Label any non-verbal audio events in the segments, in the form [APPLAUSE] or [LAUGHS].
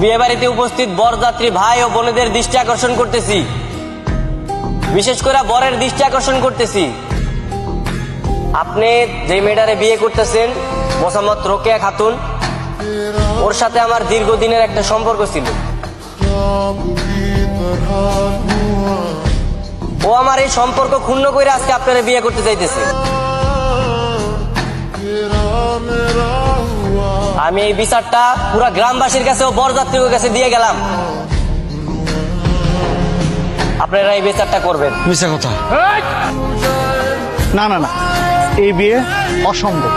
বিয়ে বাড়িতে উপস্থিত বরযাত্রী ভাই ও বোনেদের দৃষ্টি আকর্ষণ করতেছি। বিশেষ করে বরের দৃষ্টি আকর্ষণ করতেছি। আপনি যে মেয়েটারে বিয়ে করতেছেন, মোসাম্মদ রোকেয়া খাতুন, ওর সাথে আমার দীর্ঘদিনের একটা সম্পর্ক ছিল। ও আমার এই সম্পর্ক ক্ষুণ্ণ করে আজকে আপনারা বিয়ে করতে চাইতেছে। আমি এই বিচারটা পুরো গ্রামবাসীর কাছে ও বরযাত্রীর কাছে দিয়ে গেলাম। আপনারা এই বিচারটা করবেন। মিশা কথা। না না না। এই বিয়ে অসম্ভব।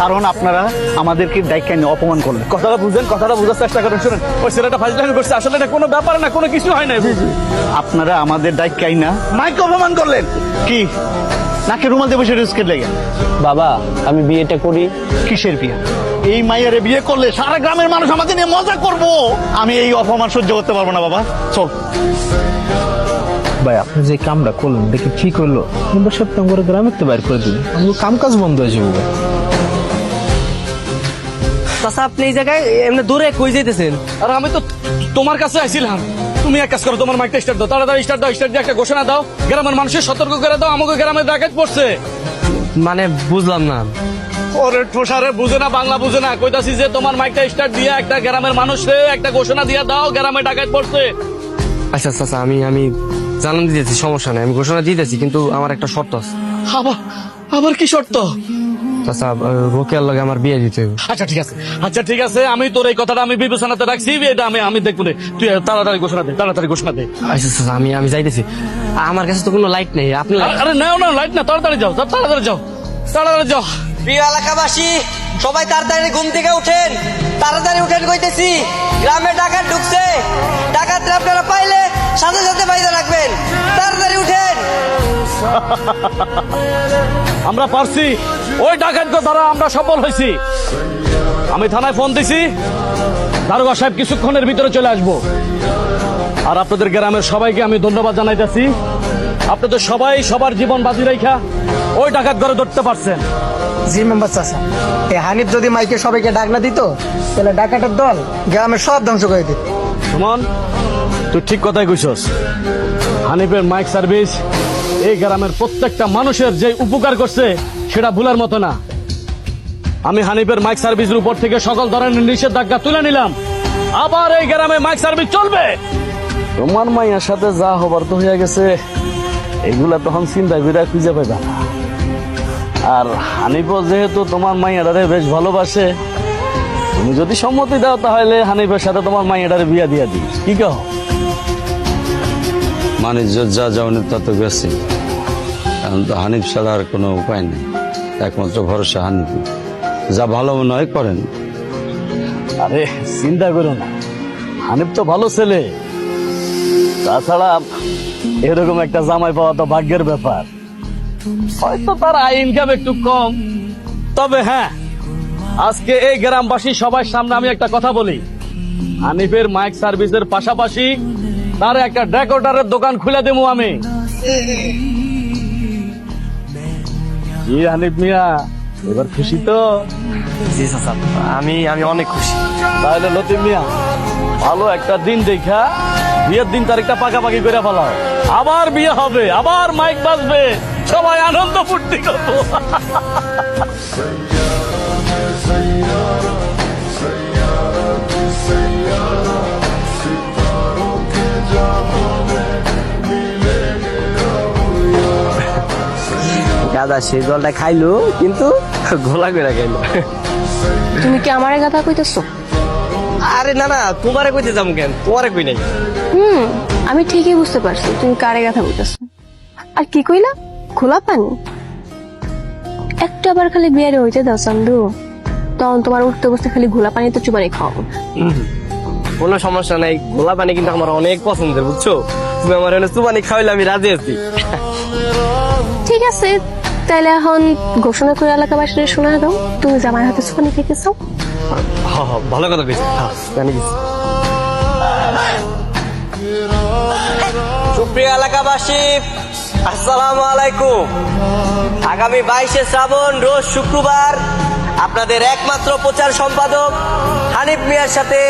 কারণ আপনারা আমাদেরকে দায়িত্ব নিয়ে অপমান করলেন। কথাটা বুঝেন কথাটা বোঝার চেষ্টা করেন শুনেন। ওই ছেলেটা ফাজলামি করছে আসলে এটা কোনো ব্যাপার না কোনো কিছু হয় না আপনারা আমাদের দায়িত্ব না মাইক অপমান করলেন। কি? নাকি রুমাল দিয়ে বসে রিস্কের লেগে। বাবা আমি বিয়েটা করি। কিসের বিয়ে? এই মাইয়ারে বিয়ে করলে সারা গ্রামের মানুষ আমাকে নিয়ে মজা করব। আমি এই অপমান সহ্য করতে পারব না বাবা। চল। ভাই আপনি যে কামটা করলেন দেখি ঠিক হলো কিন্তু সেপ্টেম্বরে গ্রামে তো বাইর করে দিন আমার কাম কাজ বন্ধ হয়ে যাব। চাচা আপনি এই জায়গায় এমনি দূরে কই যেতেছেন আর আমি তো তোমার কাছে আইছিলাম। তুমি এক কাজ করো তোমার মাইকটা স্টার্ট দাও। তাড়াতাড়ি স্টার্ট দাও স্টার্ট দিয়ে একটা ঘোষণা দাও। গ্রামের মানুষের সতর্ক করে দাও আমাকে গ্রামে ডাকাত পড়ছে। মানে বুঝলাম না। ওরে ঠোসারে বুঝে না বাংলা বুঝে না। কইতাছি যে তোমার মাইকটা স্টার্ট দিয়ে একটা গ্রামের মানুষে একটা ঘোষণা দিয়ে দাও গ্রামে ডাকাত পড়ছে। আচ্ছা চাচা আমি আমি জানান দিতেছি সমস্যা নেই আমি ঘোষণা দিতেছি কিন্তু আমার একটা শর্ত আছে। আবার আবার কি শর্ত? চাচা রোকেয়ার লগে আমার বিয়ে দিতে আচ্ছা ঠিক আছে। আচ্ছা ঠিক আছে আমি তোর এই কথাটা আমি বিবেচনাতে রাখছি এটা আমি আমি দেখব তুই তাড়াতাড়ি ঘোষণা দে তাড়াতাড়ি ঘোষণা দে। আচ্ছা চাচা আমি আমি যাইতেছি। আমার কাছে তো কোনো লাইট নেই আপনি আরে- নাও না লাইট না তাড়াতাড়ি যাও, তাড়াতাড়ি যাও তাড়াতাড়ি যাও। প্রিয় এলাকাবাসী, সবাই তাড়াতাড়ি ঘুম থেকে উঠেন। তাড়াতাড়ি উঠেন কইতেছি, গ্রামে ডাকাত ঢুকছে। ডাকাতরা আপনারা পাইলে সাথে সাথে বাইরে রাখবেন। তাড়াতাড়ি উঠেন। [LAUGHS] আমরা পারছি। ওই ডাকাত দ্বারা আমরা সফল হয়েছি আমি থানায় ফোন দিছি। দারোগা সাহেব কিছুক্ষণের ভিতরে চলে আসব। আর আপনাদের গ্রামের সবাইকে আমি ধন্যবাদ জানাইতেছি। আপনাদের সবাই সবার জীবন বাজি রেখা ওই ডাকাত ঘরে ধরতে পারছেন। জি মেম্বার চাচা। এই হানিফ যদি মাইকে সবাইকে ডাক না দিত তাহলে ডাকাতের দল গ্রামের সব ধ্বংস করে দিত। সুমন তুই ঠিক কথাই কইছস। হানিফের মাইক সার্ভিস এই গ্রামের প্রত্যেকটা মানুষের যে উপকার করছে সেটা ভুলার মতো না। আমি হানিফের মাইক সার্ভিসের উপর থেকে সকল ধরনের নিষেধাজ্ঞা তুলে নিলাম। আবার এই গ্রামে মাইক সার্ভিস চলবে। তোমার মাইয়ার সাথে যা হবার তো হয়ে গেছে এগুলা তখন চিন্তা করে খুঁজে পাইবা না। আর হানিফও যেহেতু তোমার মাইয়াটারে বেশ ভালোবাসে তুমি যদি সম্মতি দাও তাহলে হানিফের সাথে তোমার মাইয়াটারে বিয়া দিয়া দিই। কি কহ বাণিজ্য যা যাওয়ানি তা তো গেছে। এখন তো হানিফ ছাড়া আর কোনো উপায় নেই। একমাত্র ভরসা হানিফ। যা ভালো মনে হয় করেন। আরে চিন্তা করো না। হানিফ তো ভালো ছেলে। তাছাড়া এরকম একটা জামাই পাওয়া তো ভাগ্যের ব্যাপার। হয়তো তার আয় ইনকাম একটু কম। তবে হ্যাঁ আজকে এই গ্রামবাসী সবার সামনে আমি একটা কথা বলি। হানিফের মাইক সার্ভিসের পাশাপাশি তার একটা ডেকোটারের দোকান খুলে দেবো আমি। জি হানিফ মিয়া এবার খুশি তো? জি আমি আমি অনেক খুশি। তাহলে লতিফ মিয়া ভালো একটা দিন দেখা বিয়ের দিন তারিখটা পাকাপাকি করে ফেলাও। আবার বিয়ে হবে আবার মাইক বাজবে। সবাই আনন্দ ফুর্তি করব। দাদা সেই জলটা খাইলো কিন্তু ঘোলা করে খাইলো। তুমি কি আমারে কথা কইতেছো? আরে না না তোমারে কইতে যাম কেন? তোমারে কই নাই। হুম আমি ঠিকই বুঝতে পারছি তুমি কারে কথা কইতেছো? আর কি কইলা? খোলা পানি? একটা বার খালি বিয়ারে হইতে দাও চান্দু। তখন তোমার উঠতে বসতে খালি ঘোলা পানি তো চুবানি খাও। কোনো সমস্যা নাই গোলা পানি কিন্তু আমার অনেক পছন্দের বুঝছ? তুমি আমার হলে সুবানি খাওয়াইলে আমি রাজি আছি। ঠিক আছে তাইলে এখন ঘোষণা করে এলাকাবাসীদের শোনা দাও। তুমি জামাই হাতে চুপানি খেতেছো। হ হ, ভালো কথা কইছি। হ্যাঁ, জানি গেছি সুপ্রিয় এলাকাবাসী আসসালামু আলাইকুম। আগামী বাইশে শ্রাবণ রোজ শুক্রবার আপনাদের একমাত্র প্রচার সম্পাদক হানিফ মিয়ার সাথে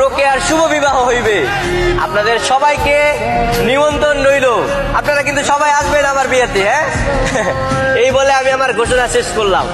রোকেয়ার শুভ বিবাহ হইবে। আপনাদের সবাইকে নিমন্ত্রণ রইল। আপনারা কিন্তু সবাই আসবেন আমার বিয়েতে হ্যাঁ? এই বলে আমি আমার ঘোষণা শেষ করলাম।